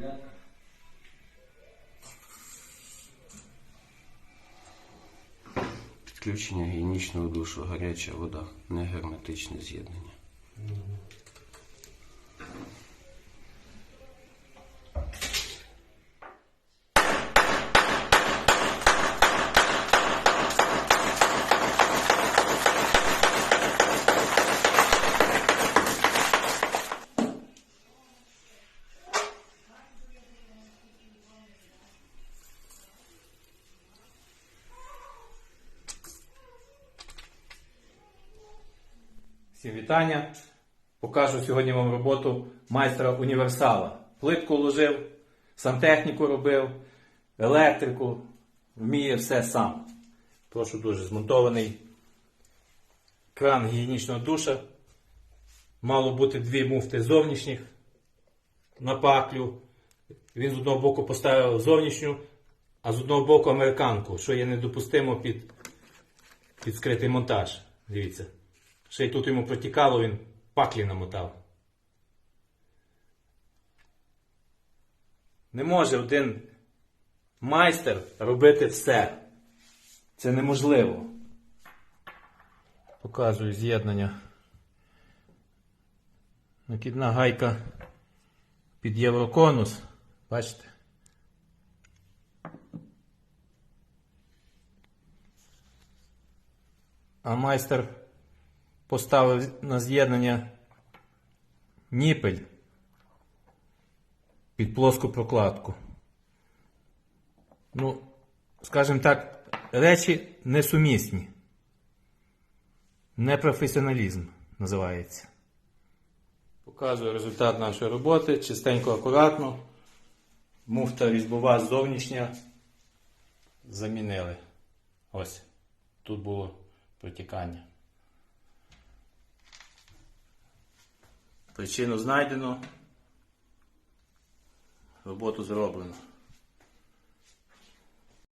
таблетка. Підключення гігієнічного душу, гаряча вода, не герметичне з'єднання. Всім вітання. Покажу сьогодні вам роботу майстра універсала. Плитку ложив, сантехніку робив, електрику, вміє все сам. Прошу дуже, змонтований кран гігієнічного душа. Мало бути дві муфти зовнішніх на паклю. Він з одного боку поставив зовнішню, а з одного боку американку, що є недопустимо під, під скритий монтаж. Дивіться. Ще й тут йому протікало, він паклі намотав. Не може один майстер робити все. Це неможливо. Показую з'єднання. Накидна гайка під євроконус. Бачите? А майстер поставив на з'єднання ніпель під плоску прокладку. Ну, скажімо так, речі несумісні. Непрофесіоналізм називається. Показую результат нашої роботи. Чистенько, акуратно. Муфта різьбова зовнішня. Замінили. Ось. Тут було протікання. Причину знайдено. Роботу зроблено.